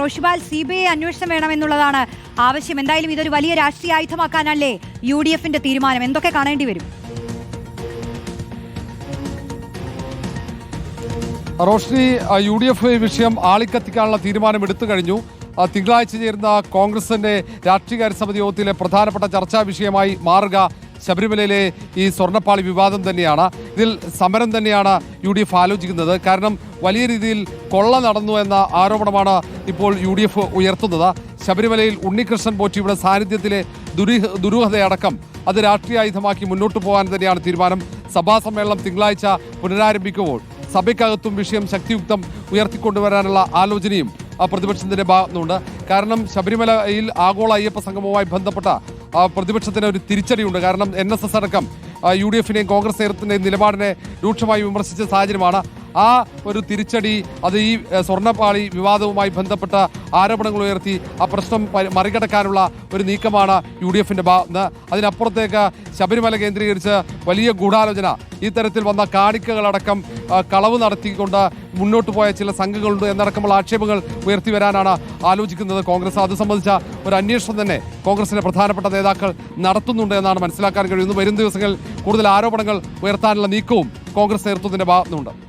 റോഷിബാൽ C B I അന്വേഷണം വേണമെന്നുള്ളതാണ് ആവശ്യം. എന്തായാലും ഇതൊരു വലിയ രാഷ്ട്രീയ ആയുധമാക്കാനല്ലേ യു ഡി എഫിന്റെ തീരുമാനം? എന്തൊക്കെ കാണേണ്ടി വരും? റോഷ്നി യു ഡി എഫ് വിഷയം ആളിക്കത്തിക്കാനുള്ള തീരുമാനം എടുത്തു കഴിഞ്ഞു. തിങ്കളാഴ്ച ചേരുന്ന കോൺഗ്രസിന്റെ രാഷ്ട്രീയകാര്യ സമിതി യോഗത്തിലെ പ്രധാനപ്പെട്ട ചർച്ചാ വിഷയമായി മാറുക ശബരിമലയിലെ ഈ സ്വർണപ്പാളി വിവാദം തന്നെയാണ്. ഇതിൽ സമരം തന്നെയാണ് യു ഡി എഫ് ആലോചിക്കുന്നത്. കാരണം വലിയ രീതിയിൽ കൊള്ള നടന്നു എന്ന ആരോപണമാണ് ഇപ്പോൾ യു ഡി എഫ് ഉയർത്തുന്നത്. ശബരിമലയിൽ ഉണ്ണികൃഷ്ണൻ പോറ്റിയുടെ സാന്നിധ്യത്തിലെ ദുരൂഹ ദുരൂഹതയടക്കം അത് രാഷ്ട്രീയായുധമാക്കി മുന്നോട്ട് പോകാൻ തന്നെയാണ് തീരുമാനം. സഭാ സമ്മേളനം തിങ്കളാഴ്ച പുനരാരംഭിക്കുമ്പോൾ സഭയ്ക്കകത്തും വിഷയം ശക്തിയുക്തം ഉയർത്തിക്കൊണ്ടുവരാനുള്ള ആലോചനയും പ്രതിപക്ഷത്തിന്റെ ഭാഗത്തുനിന്നുണ്ട്. കാരണം ശബരിമലയിൽ ആഗോള അയ്യപ്പ സംഗമവുമായി ബന്ധപ്പെട്ട പ്രതിപക്ഷത്തിന് ഒരു തിരിച്ചടിയുണ്ട്. കാരണം എൻ എസ് എസ് അടക്കം യു ഡി എഫിനെയും കോൺഗ്രസ് നേതൃത്വത്തിന്റെയും നിലപാടിനെ രൂക്ഷമായി വിമർശിച്ച സാഹചര്യമാണ് ആ ഒരു തിരിച്ചടി അത് ഈ സ്വർണപ്പാളി വിവാദവുമായി ബന്ധപ്പെട്ട ആരോപണങ്ങൾ ഉയർത്തി ആ പ്രശ്നം പരി- മറികടക്കാനുള്ള ഒരു നീക്കമാണ് യു ഡി എഫിന്റെ ഭാഗത്ത് അതിനപ്പുറത്തേക്ക് ശബരിമല കേന്ദ്രീകരിച്ച് വലിയ ഗൂഢാലോചന. ഇത്തരത്തിൽ തരത്തിൽ വന്ന കാണിക്കകളടക്കം കളവ് നടത്തിക്കൊണ്ട് മുന്നോട്ട് പോയ ചില സംഘങ്ങളുണ്ട് എന്നടക്കമുള്ള ആക്ഷേപങ്ങൾ ഉയർത്തി വരാനാണ് ആലോചിക്കുന്നത് കോൺഗ്രസ്. അത് സംബന്ധിച്ച ഒരു അന്വേഷണം തന്നെ കോൺഗ്രസിന്റെ പ്രധാനപ്പെട്ട നേതാക്കൾ നടത്തുന്നുണ്ട് എന്നാണ് മനസ്സിലാക്കാൻ കഴിയുന്നത്. വരും ദിവസങ്ങളിൽ കൂടുതൽ ആരോപണങ്ങൾ ഉയർത്താനുള്ള നീക്കവും കോൺഗ്രസ് നേതൃത്വത്തിന്റെ ഭാഗത്തുനിന്നുണ്ട്.